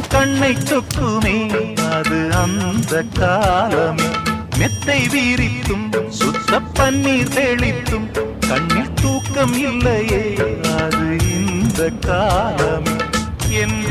கண்ணை தொக்குமே அது அந்த காலமே. மெத்தை வீரித்தும் சுத்த பன்னீர் தெளித்தும் கண்ணில் தூக்கம் இல்லையே அது இந்த காலமே. என்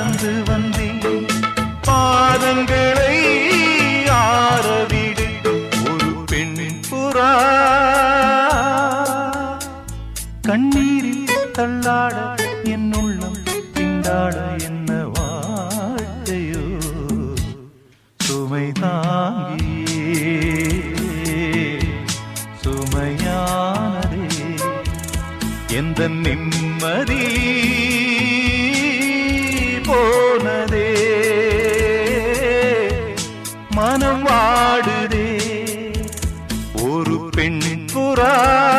கடந்து வந்தேன். பாதங்களை ஆரவிடு ஒரு பெண்ணின் புறா. கண்ணீரில் தள்ளாட என் உள்ளம் திண்டாட என்ன வாழ்க்கையோ சுமை தாங்கியே. சுமையானதே. எந்த நிம்மதி? மனம் வாடுதே. ஒரு பெண் புறா